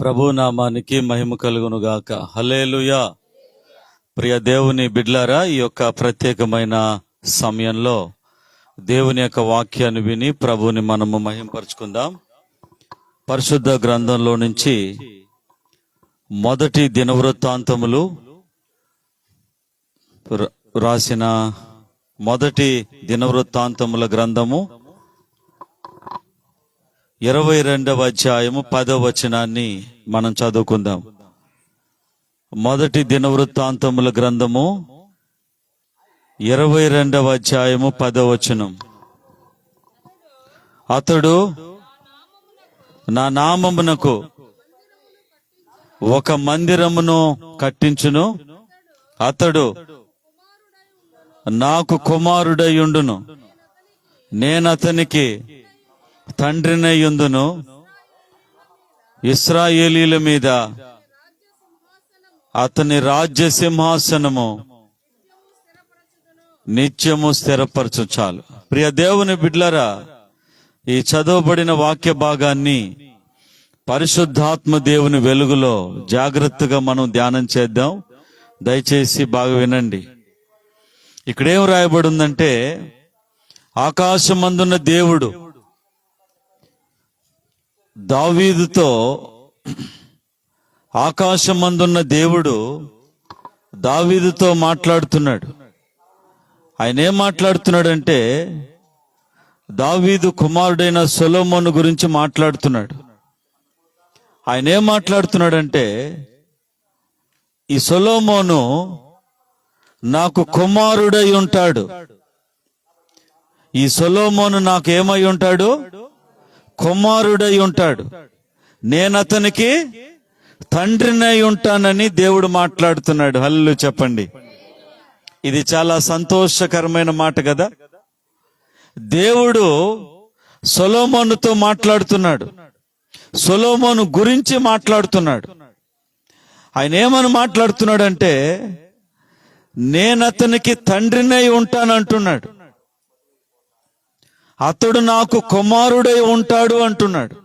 ప్రభు నామానికి మహిమ కలుగును గాక హలేలుయా ప్రియ దేవుని బిడ్లారా ఈ యొక్క ప్రత్యేకమైన సమయంలో దేవుని యొక్క వాక్యాన్ని విని ప్రభుని మనము మహింపరుచుకుందాం. పరిశుద్ధ గ్రంథంలో నుంచి మొదటి దినవృత్తాంతములు రాసిన మొదటి దినవృత్తాంతముల గ్రంథము ఇరవై రెండవ అధ్యాయము పదవ వచనాన్ని మనం చదువుకుందాం. మొదటి దినవృత్తాంతముల గ్రంథము ఇరవై రెండవ అధ్యాయము పదవచనం అతడు నా నామమునకు ఒక మందిరమును కట్టించును. అతడు నాకు కుమారుడయుండును నేను తండ్రినే యుందును ఇస్రాయేలీల మీద అతని రాజ్య సింహాసనము నిత్యము స్థిరపరచు చాలు. ప్రియ దేవుని బిడ్లరా ఈ చదవబడిన వాక్య భాగాన్ని పరిశుద్ధాత్మ దేవుని వెలుగులో జాగ్రత్తగా మనం ధ్యానం చేద్దాం. దయచేసి బాగా వినండి. ఇక్కడేం రాయబడి ఉందంటే ఆకాశమందున్న దేవుడు దావీదుతో ఆకాశమందున్న దేవుడు దావీదుతో మాట్లాడుతున్నాడు. ఆయన ఏం మాట్లాడుతున్నాడంటే దావీదు కుమారుడైన సొలోమోను గురించి మాట్లాడుతున్నాడు. ఆయన ఏం మాట్లాడుతున్నాడంటే ఈ సొలోమోను నాకు కుమారుడై ఉంటాడు. ఈ సొలోమోను నాకు ఏమై ఉంటాడు? కుమారుడై ఉంటాడు. నేను అతనికి తండ్రినై ఉంటానని దేవుడు మాట్లాడుతున్నాడు. హల్లు చెప్పండి. ఇది చాలా సంతోషకరమైన మాట కదా? దేవుడు సొలోమోనుతో మాట్లాడుతున్నాడు. సొలోమోను గురించి మాట్లాడుతున్నాడు. ఆయన ఏమని మాట్లాడుతున్నాడంటే నేను అతనికి తండ్రినై ఉంటానంటున్నాడు. అతడు నాకు కుమారుడై ఉంటాడు అంటున్నాడు.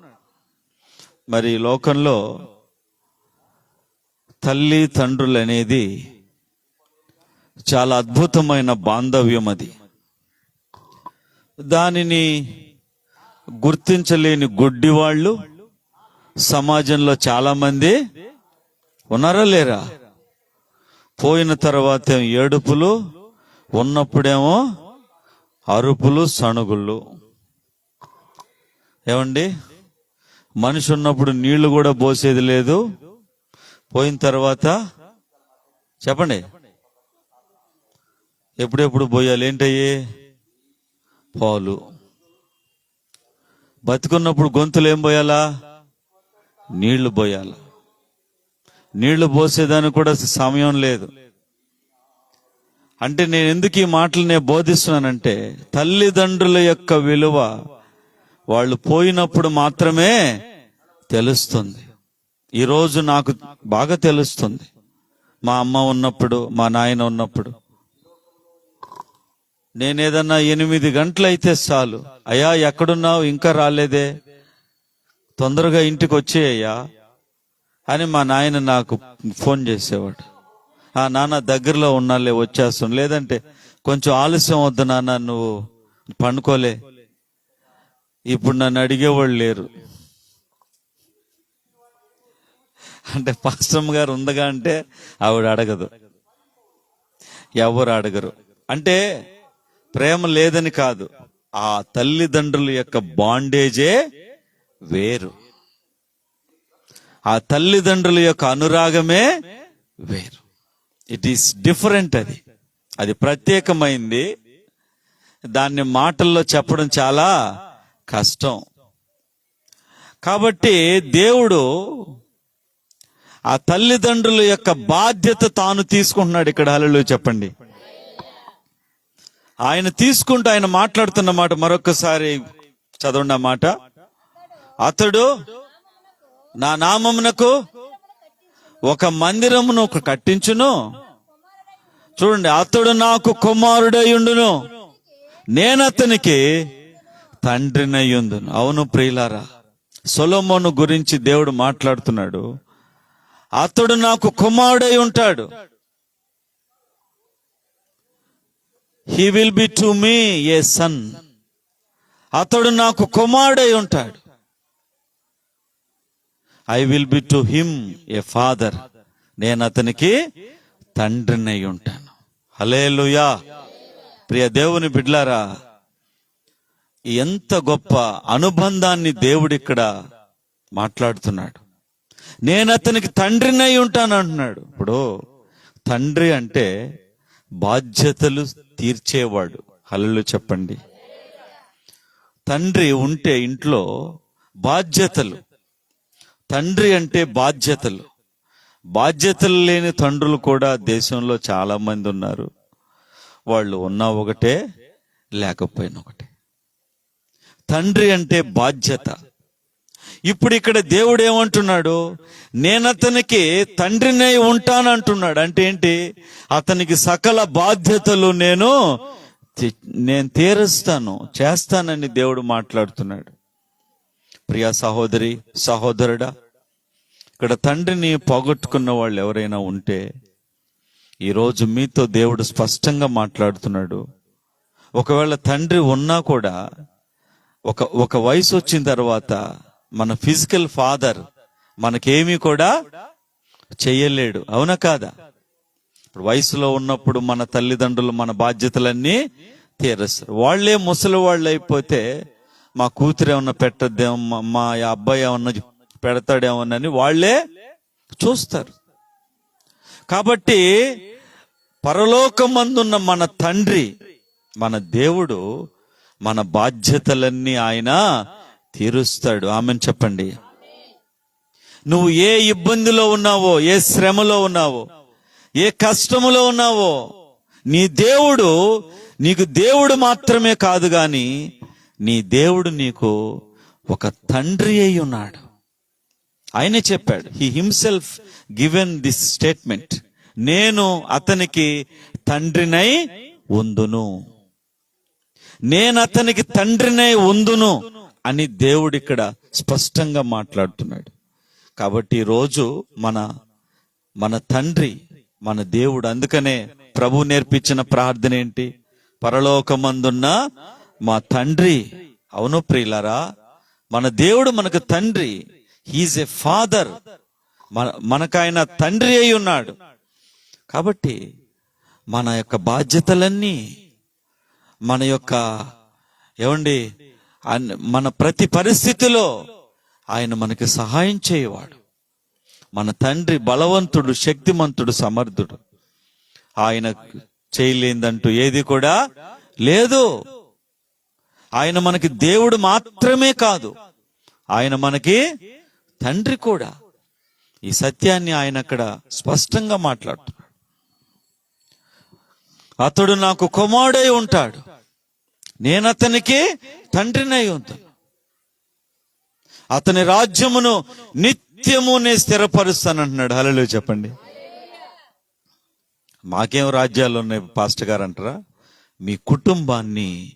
మరి లోకంలో తల్లి తండ్రులు అనేది చాలా అద్భుతమైన బాంధవ్యం అది. దానిని గుర్తించలేని గుడ్డి వాళ్ళు సమాజంలో చాలామంది ఉన్నారా లేరా? పోయిన తర్వాత ఏడుపులు? ఉన్నప్పుడేమో అరుపులు సణుగుళ్ళు. ఏమండి? మనిషి ఉన్నప్పుడు నీళ్ళు కూడా పోసేది లేదు. పోయిన తర్వాత చెప్పండి. ఎప్పుడెప్పుడు పోయాలి? ఏంటయ్యి? పాలు. బతుకున్నప్పుడు గొంతులు ఏం పోయాలా? నీళ్ళు పోయాలా. నీళ్ళు పోసేదానికి కూడా సమయం లేదు. అంటే నేను ఎందుకు ఈ మాటలు నేను బోధిస్తున్నానంటే తల్లిదండ్రుల యొక్క విలువ వాళ్ళు పోయినప్పుడు మాత్రమే తెలుస్తుంది. ఈరోజు నాకు బాగా తెలుస్తుంది. మా అమ్మ ఉన్నప్పుడు మా నాయన ఉన్నప్పుడు. నేనేదన్నా ఎనిమిది గంటలైతే చాలు. అయ్యా ఎక్కడున్నావు? ఇంకా రాలేదే. తొందరగా ఇంటికి వచ్చేయ్యా అని మా నాయన నాకు ఫోన్ చేసేవాడు. ఆ నాన్న దగ్గరలో ఉన్నాలే వచ్చేస్తాను. లేదంటే కొంచెం ఆలస్యం వద్దు నాన్న నువ్వు పండుకోలే. ఇప్పుడు నన్ను అడిగేవాళ్ళు లేరు. అంటే పాస్టమ్ గారు ఉందగా అంటే ఆవిడ అడగదు. ఎవరు అడగరు. అంటే ప్రేమ లేదని కాదు ఆ తల్లిదండ్రుల యొక్క బాండేజే వేరు. ఆ తల్లిదండ్రుల యొక్క అనురాగమే వేరు. ఇట్ ఈస్ డిఫరెంట్ అది. అది ప్రత్యేకమైంది. దాన్ని మాటల్లో చెప్పడం చాలా కష్టం. కాబట్టి దేవుడు ఆ తల్లిదండ్రుల యొక్క బాధ్యత తాను తీసుకుంటున్నాడు ఇక్కడ. హలలో చెప్పండి. ఆయన తీసుకుంటూ ఆయన మాట్లాడుతున్న మాట మరొకసారి చదవండి ఆ మాట. అతడు నా నామమునకు ఒక మందిరమును ఒక కట్టించును. చూడండి అతడు నాకు కుమారుడయుండును. నేను అతనికి తండ్రినయ్యుందును అవును ప్రియులారా సొలొమోను గురించి దేవుడు మాట్లాడుతున్నాడు. అతడు నాకు కుమారుడై ఉంటాడు he will be to me a son అతడు నాకు కుమారుడై ఉంటాడు I will be to him a father నేను అతనికి తండ్రినై ఉంటాను. హలేలుయా ప్రియ దేవుని బిడ్లారా ఎంత గొప్ప అనుబంధాన్ని దేవుడు ఇక్కడ మాట్లాడుతున్నాడు. నేను అతనికి తండ్రినై ఉంటాను అంటున్నాడు. ఇప్పుడు తండ్రి అంటే బాధ్యతలు తీర్చేవాడు. హలలు చెప్పండి. తండ్రి ఉంటే ఇంట్లో బాధ్యతలు తండ్రి అంటే బాధ్యతలు. బాధ్యతలు లేని తండ్రులు కూడా దేశంలో చాలామంది ఉన్నారు. వాళ్ళు ఉన్నా ఒకటే లేకపోయినా ఒకటే. తండ్రి అంటే బాధ్యత. ఇప్పుడు ఇక్కడ దేవుడు ఏమంటున్నాడు? నేను అతనికి తండ్రినే ఉంటానంటున్నాడు. అంటే ఏంటి? అతనికి సకల బాధ్యతలు నేను నేను తీరుస్తాను చేస్తానని దేవుడు మాట్లాడుతున్నాడు. ప్రియా సహోదరి సహోదరుడా ఇక్కడ తండ్రిని పోగొట్టుకున్న వాళ్ళు ఎవరైనా ఉంటే ఈరోజు మీతో దేవుడు స్పష్టంగా మాట్లాడుతున్నాడు. ఒకవేళ తండ్రి ఉన్నా కూడా ఒక ఒక వయసు వచ్చిన తర్వాత మన ఫిజికల్ ఫాదర్ మనకేమీ కూడా చెయ్యలేడు. అవునా కాదా? ఇప్పుడు వయసులో ఉన్నప్పుడు మన తల్లిదండ్రులు మన బాధ్యతలన్నీ తీరుస్తారు. వాళ్ళే ముసలి వాళ్ళు అయిపోతే మా కూతురు ఏమన్నా పెట్టద్దేమో మా- మా అబ్బాయి ఏమన్నా పెడతాడేమోనని వాళ్ళే చూస్తారు. కాబట్టి పరలోకమందున్న మన తండ్రి మన దేవుడు మన బాధ్యతలన్నీ ఆయన తీరుస్తాడు. ఆమెను చెప్పండి. నువ్వు ఏ ఇబ్బందిలో ఉన్నావో ఏ శ్రమలో ఉన్నావో ఏ కష్టములో ఉన్నావో నీ దేవుడు నీకు దేవుడు మాత్రమే కాదు కానీ నీ దేవుడు నీకు ఒక తండ్రి అయి ఉన్నాడు. ఆయనే చెప్పాడు he himself given this statement నేను అతనికి తండ్రినై ఉందును. నేను అతనికి తండ్రినై ఉందును అని దేవుడు ఇక్కడ స్పష్టంగా మాట్లాడుతున్నాడు. కాబట్టి ఈరోజు రోజు మన మన తండ్రి మన దేవుడు అందుకనే ప్రభు నేర్పించిన ప్రార్థన ఏంటి? పరలోకమందున్న మా తండ్రి. అవును ప్రియులరా మన దేవుడు మనకు తండ్రి. హీజ్ ఎ ఫాదర్ మన మనకాయన తండ్రి అయి ఉన్నాడు. కాబట్టి మన యొక్క బాధ్యతలన్నీ మన యొక్క ఏమండి అన్- మన ప్రతి పరిస్థితిలో ఆయన మనకి సహాయం చేయవాడు. మన తండ్రి బలవంతుడు శక్తిమంతుడు సమర్థుడు. ఆయన చేయలేదంటూ ఏది కూడా లేదు. ఆయన మనకి దేవుడు మాత్రమే కాదు. ఆయన మనకి తండ్రి కూడా. ఈ సత్యాన్ని ఆయన అక్కడ స్పష్టంగా మాట్లాడుతున్నాడు. అతడు నాకు కుమారుడై ఉంటాడు. నేను అతనికి తండ్రినై ఉంటాను. అతని రాజ్యమును నిత్యము నేను స్థిరపరుస్తానంటున్నాడు హలో చెప్పండి. మాకేం రాజ్యాలు ఉన్నాయి పాస్టర్ గారు అంటారా? మీ కుటుంబాన్ని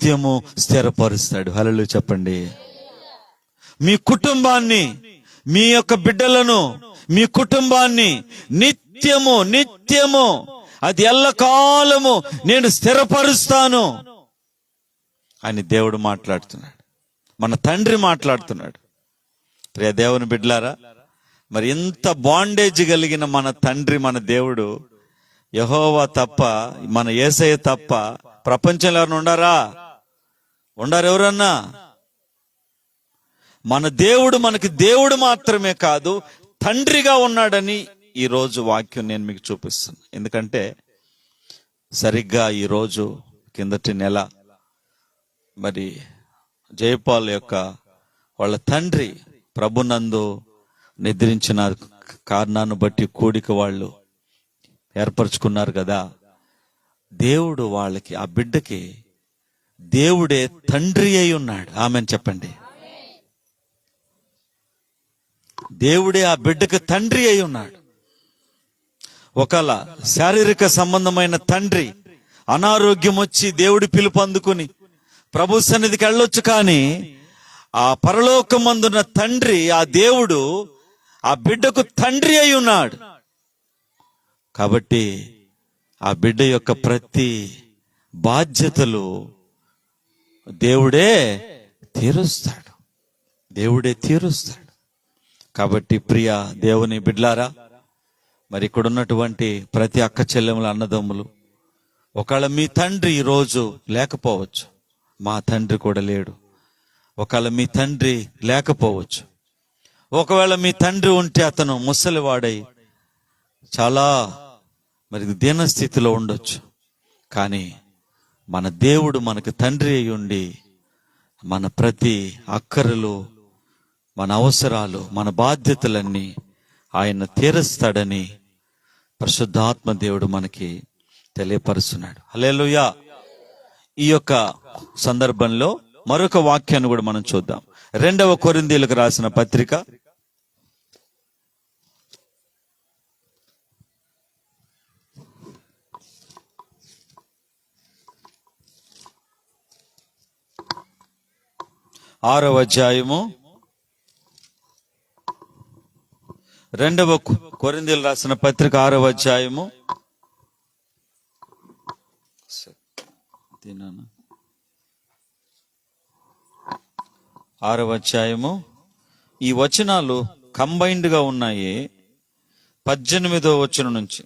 నిత్యము స్థిరపరుస్తాడు. హలలు చెప్పండి. మీ కుటుంబాన్ని మీ యొక్క బిడ్డలను మీ కుటుంబాన్ని నిత్యము నిత్యము అది ఎల్లకాలము నేను స్థిరపరుస్తాను అని దేవుడు మాట్లాడుతున్నాడు. మన తండ్రి మాట్లాడుతున్నాడు. ప్రియ దేవుని బిడ్లారా మరి ఇంత బాండేజ్ కలిగిన మన తండ్రి మన దేవుడు యహోవా తప్ప మన ఏసయ్య తప్ప ప్రపంచంలో ఎవరైనా ఉండారా ఉండారు ఎవరన్నా మన దేవుడు మనకి దేవుడు మాత్రమే కాదు తండ్రిగా ఉన్నాడని ఈ రోజు వాక్యం నేను మీకు చూపిస్తాను ఎందుకంటే సరిగ్గా ఈ రోజు కిందటి నెల మరి జయపాల్ యొక్క వాళ్ళ తండ్రి ప్రభునందు నిద్రించిన కారణాన్ని బట్టి కూడిక వాళ్ళు ఏర్పరచుకున్నారు కదా. దేవుడు వాళ్ళకి ఆ బిడ్డకి దేవుడే తండ్రి అయి ఉన్నాడు. ఆమెను చెప్పండి. దేవుడే ఆ బిడ్డకు తండ్రి అయి ఉన్నాడు. ఒకవేళ శారీరక సంబంధమైన తండ్రి అనారోగ్యం వచ్చి దేవుడి పిలుపు అందుకుని ప్రభు సన్నిధికి వెళ్ళొచ్చు కానీ ఆ పరలోకమందున్న తండ్రి ఆ దేవుడు ఆ బిడ్డకు తండ్రి అయి ఉన్నాడు. కాబట్టి ఆ బిడ్డ యొక్క ప్రతి బాధ్యతలు దేవుడే తీరుస్తాడు. దేవుడే తీరుస్తాడు. కాబట్టి ప్రియ దేవుని బిడ్లారా మరి ఇక్కడ ఉన్నటువంటి ప్రతి అక్క చెల్లెముల అన్నదమ్ములు ఒకవేళ మీ తండ్రి ఈరోజు లేకపోవచ్చు మా తండ్రి కూడా లేడు. ఒకవేళ మీ తండ్రి లేకపోవచ్చు. ఒకవేళ మీ తండ్రి ఉంటే అతను ముసలివాడై చాలా మరి దీన స్థితిలో ఉండొచ్చు. కానీ మన దేవుడు మనకు తండ్రి అయి ఉండి మన ప్రతి అక్కరలు మన అవసరాలు మన బాధ్యతలన్నీ ఆయన తీరుస్తాడని పరిశుద్ధాత్మ దేవుడు మనకి తెలియపరుస్తున్నాడు. హల్లెలూయా. ఈ యొక్క సందర్భంలో మరొక వాక్యాన్ని కూడా మనం చూద్దాం. రెండవ కొరిందీలకు రాసిన పత్రిక ఆరవ అధ్యాయము. రెండవ కొరిందీలు రాసిన పత్రిక ఆరవ అధ్యాయము. ఆరవ అధ్యాయము. ఈ వచనాలు కంబైన్డ్గా ఉన్నాయి. పద్దెనిమిదో వచనం నుంచి.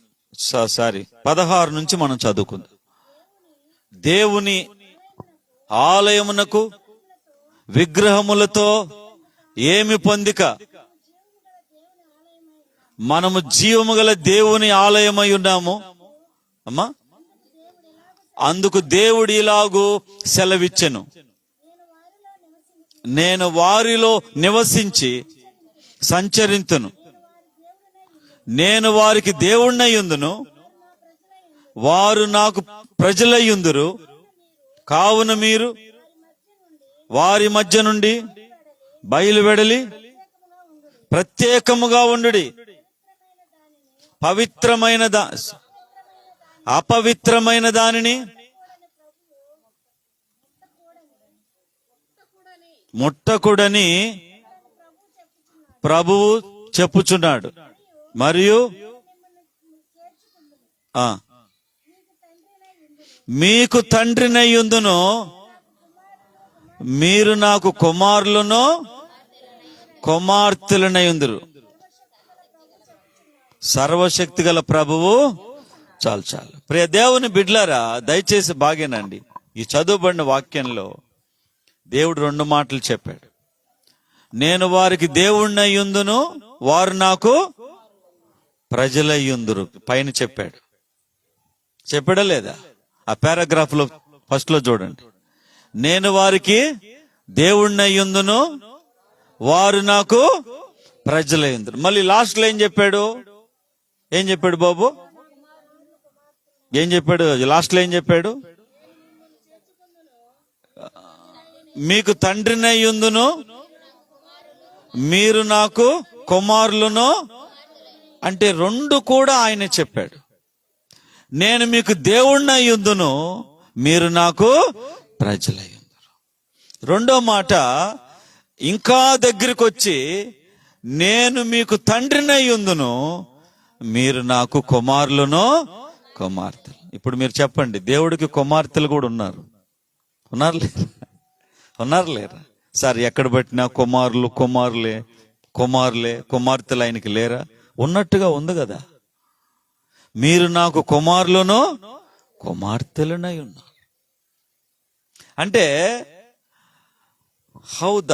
సారీ పదహారు నుంచి మనం చదువుకుందాం. దేవుని ఆలయమునకు విగ్రహములతో ఏమి పొందిక? మనము జీవము గల దేవుని ఆలయమై ఉన్నాము. అమ్మా? అందుకు దేవుడు ఇలాగూ సెలవిచ్చెను. నేను వారిలో నివసించి సంచరింతును. నేను వారికి దేవుణ్ణయ్యుందును వారు నాకు ప్రజలయ్యుందురు కావున మీరు వారి మధ్య నుండి బయలువెడలి ప్రత్యేకముగా ఉండుడి. పవిత్రమైన దా అపవిత్రమైన దానిని ముట్టకుడని ప్రభువు చెప్పుచున్నాడు. మరియు మీకు తండ్రినయ్యుందును మీరు నాకు కుమారులను కుమార్తెలనయ్యుందురు సర్వశక్తి గల ప్రభువు చాలు చాలు. ప్రియ దేవుని బిడ్లారా దయచేసి బాగేనండి. ఈ చదువుబడిన వాక్యంలో దేవుడు రెండు మాటలు చెప్పాడు. నేను వారికి దేవుణ్ణయ్యుందును వారు నాకు ప్రజలయ్యుందురు పైన చెప్పాడు. చెప్పాడా లేదా? ఆ పారాగ్రాఫ్లో ఫస్ట్లో చూడండి. నేను వారికి దేవుణ్ణయ్యుందును వారు నాకు ప్రజలయ్యుందురు మళ్ళీ లాస్ట్లో ఏం చెప్పాడు? ఏం చెప్పాడు బాబు? ఏం చెప్పాడు? లాస్ట్లో ఏం చెప్పాడు? మీకు తండ్రినయ్యుందును మీరు నాకు కుమారులను. అంటే రెండు కూడా ఆయన చెప్పాడు. నేను మీకు దేవుణ్ణయ్యుందును మీరు నాకు ప్రజలయ్యుందురు రెండో మాట ఇంకా దగ్గరికి వచ్చి నేను మీకు తండ్రినయ్యుందును మీరు నాకు కుమారులను కుమార్తెలు. ఇప్పుడు మీరు చెప్పండి దేవుడికి కుమార్తెలు కూడా ఉన్నారు. ఉన్నారు లేరా? ఉన్నారు లేరా? సార్ ఎక్కడ పెట్టినా కుమారులు కుమారులే కుమారులే కుమార్తెలు ఆయనకి లేరా? ఉన్నట్టుగా ఉంది కదా. మీరు నాకు కుమారులను కుమార్తెలనై ఉన్నారు. అంటే how the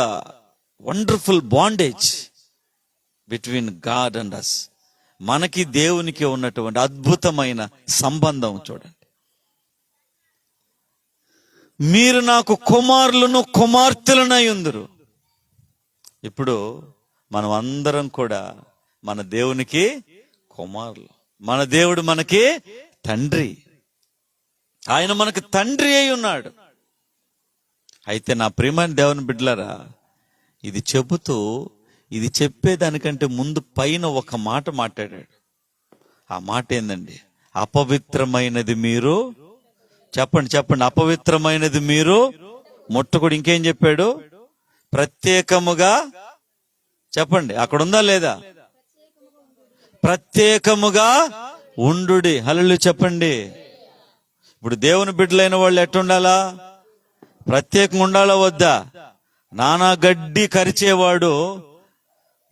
wonderful bondage between God and us మనకి దేవునికి ఉన్నటువంటి అద్భుతమైన సంబంధం చూడండి. మీరు నాకు కుమారులను కుమార్తెలనై ఉందరు. ఇప్పుడు మనం అందరం కూడా మన దేవునికి కుమారులు. మన దేవుడు మనకి తండ్రి. ఆయన మనకు తండ్రి అయి ఉన్నాడు. అయితే నా ప్రియమైన దేవుని బిడ్డలరా ఇది చెబుతూ ఇది చెప్పేదానికంటే ముందు పైన ఒక మాట మాట్లాడాడు. ఆ మాట ఏందండి? అపవిత్రమైనది మీరు చెప్పండి చెప్పండి అపవిత్రమైనది మీరు ముట్టకుడు ఇంకేం చెప్పాడు? ప్రత్యేకముగా చెప్పండి అక్కడ ఉందా లేదా? ప్రత్యేకముగా ఉండుడి. హల్లు చెప్పండి. ఇప్పుడు దేవుని బిడ్డలైన వాళ్ళు ఎట్టుండాలా? ప్రత్యేకంగా ఉండాలా వద్దా? నానా గడ్డి కరిచేవాడు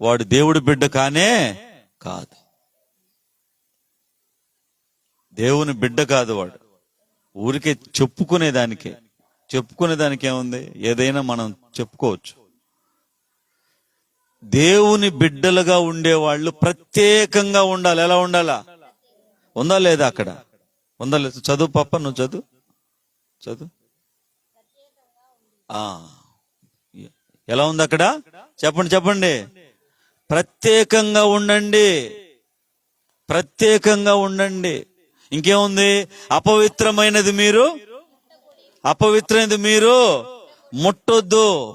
వాడు దేవుడి బిడ్డ కానే కాదు. దేవుని బిడ్డ కాదు వాడు. ఊరికే చెప్పుకునే దానికే చెప్పుకునే ఏముంది ఏదైనా మనం చెప్పుకోవచ్చు. దేవుని బిడ్డలుగా ఉండేవాళ్ళు ప్రత్యేకంగా ఉండాలి. ఎలా ఉండాలా? ఉందా లేదా అక్కడ? ఉందా లేదు? చదువు పప్ప నువ్వు చదువు? చదువు? ఎలా ఉంది అక్కడ? చెప్పండి చెప్పండి. ప్రత్యేకంగా ఉండండి. ప్రత్యేకంగా ఉండండి. ఇంకేముంది? అపవిత్రమైనది మీరు? అపవిత్రమైనది మీరు? ముట్టొద్దు.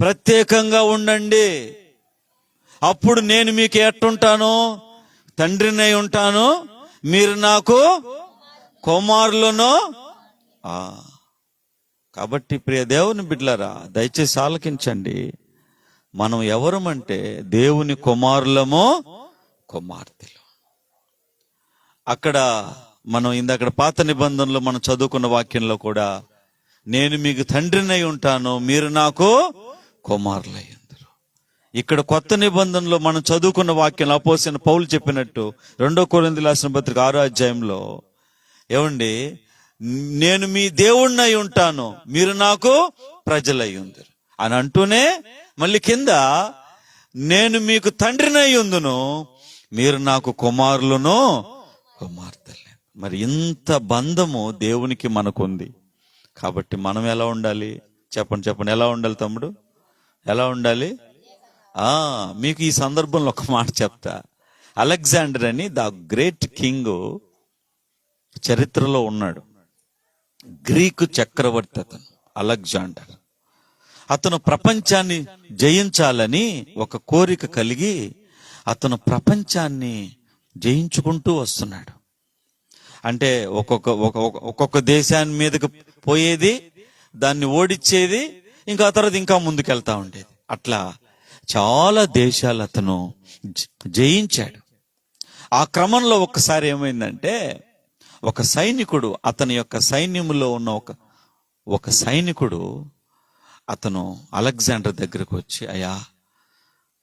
ప్రత్యేకంగా ఉండండి. అప్పుడు నేను మీకు ఎట్టుంటాను? తండ్రినై ఉంటాను. మీరు నాకు కుమారులను ఆ. కాబట్టి ప్రియ దేవుని బిడ్లరా దయచేసి ఆలకించండి. మనం ఎవరమంటే దేవుని కుమారులము కుమార్తెలు. అక్కడ మనం ఇందక్కడ పాత నిబంధనలు మనం చదువుకున్న వాక్యంలో కూడా నేను మీకు తండ్రినై ఉంటాను మీరు నాకు కుమారులై ఇక్కడ కొత్త నిబంధనలో మనం చదువుకున్న వాక్యం అపోసిన పౌలు చెప్పినట్టు రెండో కొరింది రాసిన పత్రిక ఆరో అధ్యాయంలో ఏమండి నేను మీ దేవుణ్ణి ఉంటాను. మీరు నాకు ప్రజలై ఉందరు. అని అంటూనే మళ్ళీ కింద నేను మీకు తండ్రినై ఉందును. మీరు నాకు కుమారులను కుమార్తెలే. మరి ఇంత బంధము దేవునికి మనకుంది. కాబట్టి మనం ఎలా ఉండాలి? చెప్పండి చెప్పండి. ఎలా ఉండాలి తమ్ముడు? ఎలా ఉండాలి? ఆ మీకు ఈ సందర్భంలో ఒక మాట చెప్తా. అలెగ్జాండర్ అని ద గ్రేట్ కింగ్ చరిత్రలో ఉన్నాడు. గ్రీకు చక్రవర్తి అతను అలెగ్జాండర్. అతను ప్రపంచాన్ని జయించాలని ఒక కోరిక కలిగి అతను ప్రపంచాన్ని జయించుకుంటూ వస్తున్నాడు. అంటే ఒక్కొక్క ఒక- ఒక్కొక్క దేశాన్ని మీదకి పోయేది దాన్ని ఓడిచ్చేది ఇంకా ఆ తర్వాత ఇంకా ముందుకెళ్తా ఉండేది. అట్లా చాలా దేశాలు అతను జ- జయించాడు. ఆ క్రమంలో ఒక్కసారి ఏమైందంటే ఒక సైనికుడు అతని యొక్క సైన్యంలో ఉన్న ఒక ఒక సైనికుడు అతను అలెగ్జాండర్ దగ్గరకు వచ్చి అయ్యా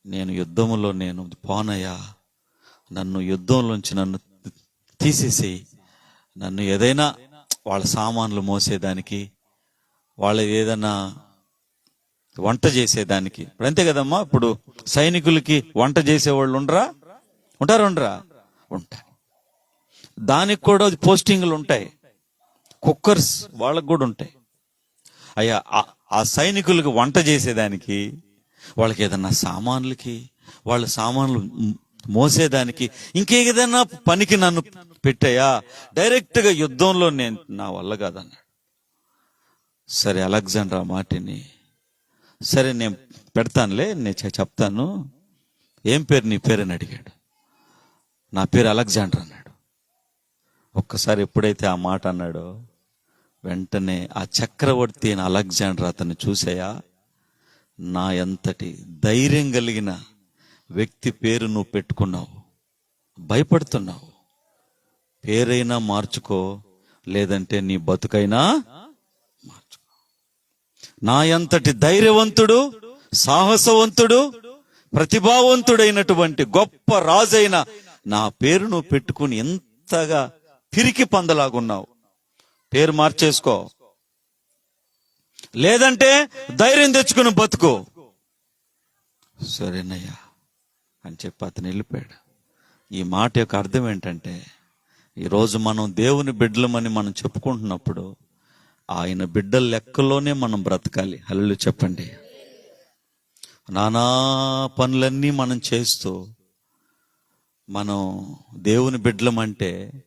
నేను యుద్ధంలో నేను పోనయ్యా. నన్ను యుద్ధంలోంచి నన్ను తీసేసి నన్ను ఏదైనా వాళ్ళ సామాన్లు మోసేదానికి వాళ్ళ ఏదైనా వంట చేసేదానికి. ఇప్పుడు అంతే కదమ్మా ఇప్పుడు సైనికులకి వంట చేసేవాళ్ళు ఉండరా? ఉంటారు ఉండరా? ఉంటారు. దానికి కూడా పోస్టింగ్లు ఉంటాయి. కుక్కర్స్ వాళ్ళకు కూడా ఉంటాయి. అయ్యా ఆ- సైనికులకు వంట చేసేదానికి వాళ్ళకి ఏదన్నా సామాన్లకి వాళ్ళ సామాన్లు మోసేదానికి ఇంకేదైనా పనికి నన్ను పెట్టాయా? డైరెక్ట్గా యుద్ధంలో నేను నా వల్ల కాదన్నాడు. సరే అలెగ్జాండర్ ఆ మాటిని. సరే నేను పెడతానులే నేను చెప్తాను. ఏం పేరు నీ పేరు అని అడిగాడు. నా పేరు అలెగ్జాండర్ అన్నాడు ఒక్కసారి ఎప్పుడైతే ఆ మాట అన్నాడో వెంటనే ఆ చక్రవర్తి అయిన అలెగ్జాండర్ అతను చూసాయా నా ఎంతటి ధైర్యం కలిగిన వ్యక్తి పేరు నువ్వు పెట్టుకున్నావు. భయపడుతున్నావు. పేరైనా మార్చుకో లేదంటే నీ బతుకైనా మార్చుకో. నా ఎంతటి ధైర్యవంతుడు సాహసవంతుడు ప్రతిభావంతుడైనటువంటి గొప్ప రాజైన నా పేరు నువ్వు పెట్టుకుని ఎంతగా పిరికి పందలాగున్నావు. పేరు మార్చేసుకో. లేదంటే ధైర్యం తెచ్చుకుని బతుకు. సరేనయ్యా అని చెప్పి అతను వెళ్ళిపోయాడు. ఈ మాట యొక్క అర్థం ఏంటంటే ఈరోజు మనం దేవుని బిడ్డలమని మనం చెప్పుకుంటున్నప్పుడు ఆయన బిడ్డల లెక్కలోనే మనం బ్రతకాలి. హల్లు చెప్పండి. నానా పనులన్నీ మనం చేస్తూ మనం దేవుని బిడ్డలమంటే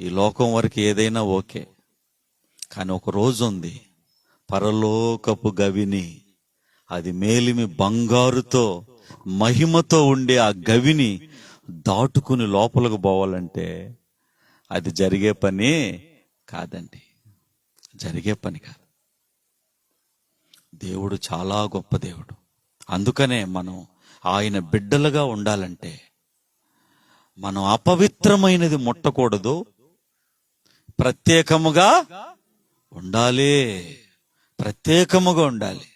ఈ లోకం వరకు ఏదైనా ఓకే. కానీ ఒక రోజు ఉంది. పరలోకపు గవిని అది మేలిమి బంగారుతో మహిమతో ఉండే ఆ గవిని దాటుకుని లోపలికి పోవాలంటే అది జరిగే పని కాదండి. జరిగే పని కాదు. దేవుడు చాలా గొప్ప దేవుడు. అందుకనే మనం ఆయన బిడ్డలుగా ఉండాలంటే మనం అపవిత్రమైనది ముట్టకూడదు. ప్రత్యేకముగా ఉండాలి. ప్రత్యేకముగా ఉండాలి.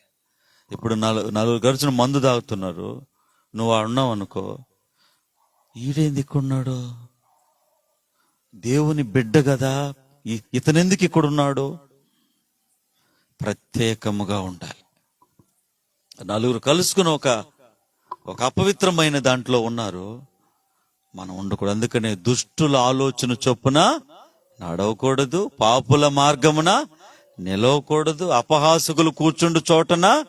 ఇప్పుడు నలుగు నలుగురు గడిచిన మందు తాగుతున్నారు. నువ్వు ఉన్నావు అనుకో. ఈడేంది ఉన్నాడు? దేవుని బిడ్డ కదా. ఇతనెందుకు ఇక్కడ ఉన్నాడు? ప్రత్యేకముగా ఉండాలి. నలుగురు కలుసుకుని ఒక ఒక అపవిత్రమైన దాంట్లో ఉన్నారు. మనం ఉండకూడదు. అందుకనే దుష్టుల ఆలోచన చొప్పున నడవకూడదు పాపుల మార్గమున నిలవకూడదు అపహాసకులు కూర్చుండు చోటన.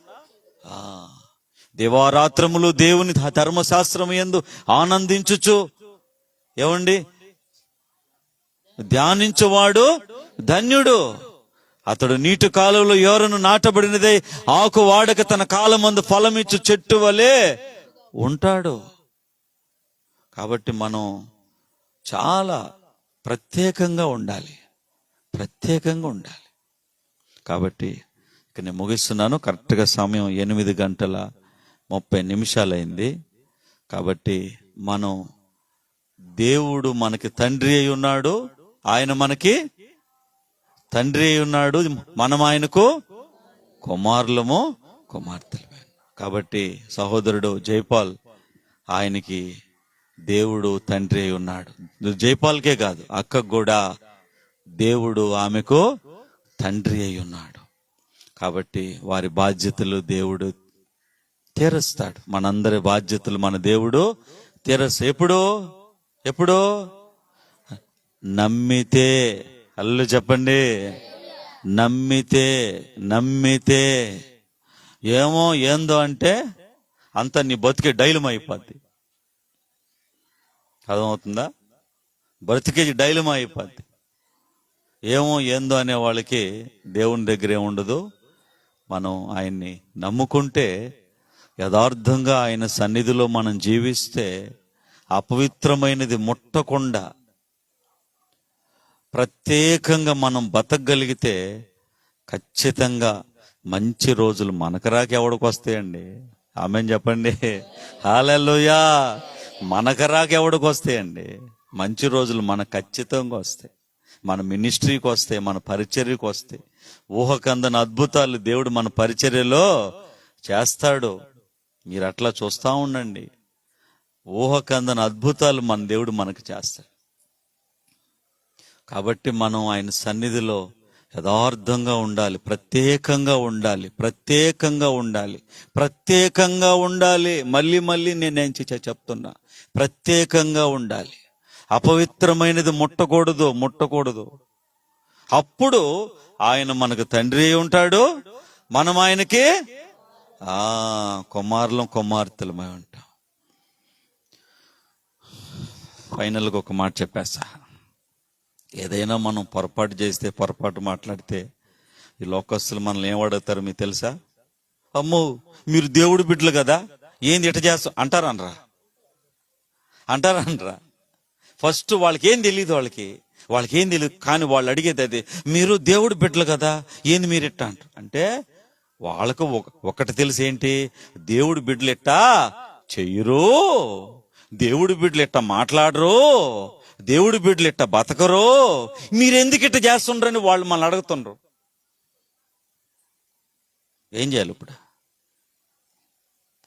దివారాత్రములు దేవుని ధర్మశాస్త్రము ఎందు ఆనందించుచు. ఏమండి? ధ్యానించువాడు ధన్యుడు. అతడు నీటి కాలంలో ఎవరను నాటబడినదే ఆకు వాడక తన కాలమందు ఫలమిచ్చు చెట్టు వలె ఉంటాడు. కాబట్టి మనం చాలా ప్రత్యేకంగా ఉండాలి. ప్రత్యేకంగా ఉండాలి. కాబట్టి ఇక నేను ముగిస్తున్నాను. కరెక్ట్గా సమయం ఎనిమిది గంటల ముప్పై నిమిషాలైంది. కాబట్టి మనం దేవుడు మనకి తండ్రి అయి ఉన్నాడు. ఆయన మనకి తండ్రి అయి ఉన్నాడు. మనం ఆయనకు కుమారులము కుమార్తెలు కాబట్టి సహోదరుడు జైపాల్ ఆయనకి దేవుడు తండ్రి అయి ఉన్నాడు జైపాల్కే కాదు అక్కకు కూడా దేవుడు ఆమెకు తండ్రి అయి ఉన్నాడు. కాబట్టి వారి బాధ్యతలు దేవుడు తీరుస్తాడు. మనందరి బాధ్యతలు మన దేవుడు తీరస్తా ఎప్పుడు? ఎప్పుడు? నమ్మితే అల్లు చెప్పండి. నమ్మితే నమ్మితే. ఏమో ఏందో అంటే అంత నీ బతికే డైలం అయిపోద్ది. అర్థమవుతుందా? బ్రతికే డైలమా అయిపోద్ది ఏమో ఏందో అనే వాళ్ళకి దేవుని దగ్గర ఏముండదు మనం ఆయన్ని నమ్ముకుంటే యథార్థంగా ఆయన సన్నిధిలో మనం జీవిస్తే అపవిత్రమైనది ముట్టకుండా ప్రత్యేకంగా మనం బతకగలిగితే ఖచ్చితంగా మంచి రోజులు మనకు రాక ఎవడికి వస్తాయండి? ఆమె చెప్పండి. హాలెల్లుయా మనకు రాకెవడికి వస్తాయండి మంచి రోజులు మనకు ఖచ్చితంగా వస్తాయి. మన మినిస్ట్రీకి వస్తాయి మన పరిచర్యకు వస్తాయి ఊహకందని అద్భుతాలు దేవుడు మన పరిచర్యలో చేస్తాడు. మీరు అట్లా చూస్తా ఉండండి. ఊహకందని అద్భుతాలు మన దేవుడు మనకు చేస్తాడు. కాబట్టి మనం ఆయన సన్నిధిలో యథార్థంగా ఉండాలి ప్రత్యేకంగా ఉండాలి ప్రత్యేకంగా ఉండాలి ప్రత్యేకంగా ఉండాలి. మళ్ళీ మళ్ళీ నేను చె- చెప్తున్నా? ప్రత్యేకంగా ఉండాలి. అపవిత్రమైనది ముట్టకూడదు ముట్టకూడదు. అప్పుడు ఆయన మనకు తండ్రి ఉంటాడు. మనం ఆయనకి ఆ కుమారులం కుమార్తెలమై ఉంటాం. ఫైనల్గా ఒక మాట చెప్పేస్తా. ఏదైనా మనం పొరపాటు చేస్తే పొరపాటు మాట్లాడితే ఈ లోకస్తులు మనల్ని ఏం అడుగుతారు మీకు తెలుసా? అమ్మో మీరు దేవుడు బిడ్డలు కదా? ఏంది ఇట చేస్తావు అంటారు అనరా అంటారంటారా. ఫస్ట్ వాళ్ళకి ఏం తెలియదు వాళ్ళకి. వాళ్ళకి ఏం తెలియదు కానీ వాళ్ళు అడిగేది అది మీరు దేవుడు బిడ్డలు కదా ఏంది మీరు ఇట్టా అంటారు అంటే వాళ్ళకు ఒక- ఒకటి తెలిసి ఏంటి దేవుడు బిడ్డలు ఎట్టా చెయ్యరు దేవుడు బిడ్డలు ఎట్ట మాట్లాడరు దేవుడి బిడ్డలు ఎట్టా బతకరు మీరెందుకు ఇట్ట చేస్తుండ్రని వాళ్ళు మనల్ని అడుగుతుండ్రు. ఏం చేయాలి ఇప్పుడు?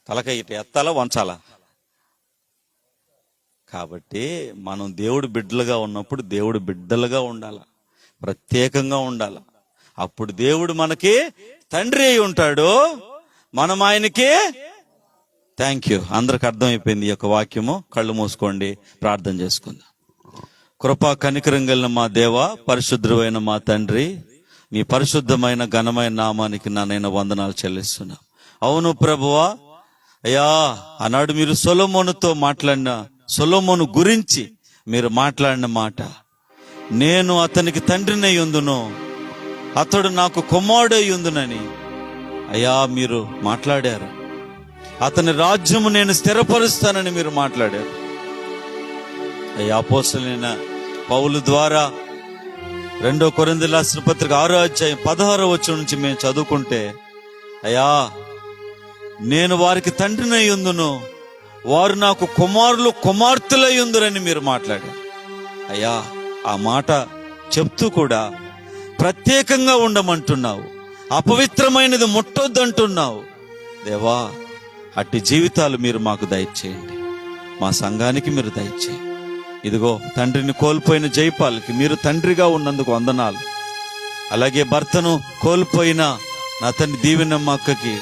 తలకాయ ఇట్ట ఎత్తాలా వంచాలా? కాబట్టి మనం దేవుడు బిడ్డలుగా ఉన్నప్పుడు దేవుడు బిడ్డలుగా ఉండాల. ప్రత్యేకంగా ఉండాల. అప్పుడు దేవుడు మనకి తండ్రి అయి ఉంటాడు. మనం ఆయనకి థ్యాంక్ యూ. అందరికి అర్థమైపోయింది ఈ యొక్క వాక్యము. కళ్ళు మూసుకోండి. ప్రార్థన చేసుకుందాం. కృపా కనికరం కలిగిన మా దేవ పరిశుద్ధమైన మా తండ్రి మీ పరిశుద్ధమైన ఘనమైన నామానికి నానైనా వందనాలు చెల్లిస్తున్నా. అవును ప్రభువా అయ్యా ఆనాడు మీరు సొలమోనుతో మాట్లాడిన సొలోమోను గురించి మీరు మాట్లాడిన మాట. నేను అతనికి తండ్రినై ఉందును. అతడు నాకు కుమారుడై ఉందునని. అయ్యా మీరు మాట్లాడారు. అతని రాజ్యము నేను స్థిరపరుస్తానని మీరు మాట్లాడారు. అయ్యా అపోసలైన పౌలు ద్వారా రెండో కొరింది రాసిన పత్రిక ఆరో అధ్యాయం పదహారో వచ్చి నుంచి మేము చదువుకుంటే అయ్యా నేను వారికి తండ్రినై ఉందును. వారు నాకు కుమారులు కుమార్తెలయ్యుందరని మీరు మాట్లాడారు. అయ్యా ఆ మాట చెప్తూ కూడా ప్రత్యేకంగా ఉండమంటున్నావు. అపవిత్రమైనది ముట్టొద్దంటున్నావు. దేవా అట్టి జీవితాలు మీరు మాకు దయచేయండి. మా సంఘానికి మీరు దయచేయండి. ఇదిగో తండ్రిని కోల్పోయిన జైపాల్కి మీరు తండ్రిగా ఉన్నందుకు వందనాలు. అలాగే భర్తను కోల్పోయిన నా తండ్రి దీవెనమ్మ అక్కకి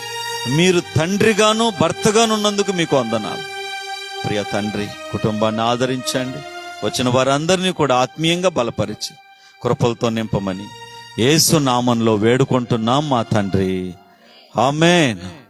మీరు తండ్రిగాను భర్తగాను ఉన్నందుకు మీకు వందనాలు. ప్రియ తండ్రి కుటుంబాన్ని ఆదరించండి. వచ్చిన వారందరినీ కూడా ఆత్మీయంగా బలపరిచి కృపలతో నింపమని ఏసు నామంలో వేడుకుంటున్నాం మా తండ్రి. ఆమెన్.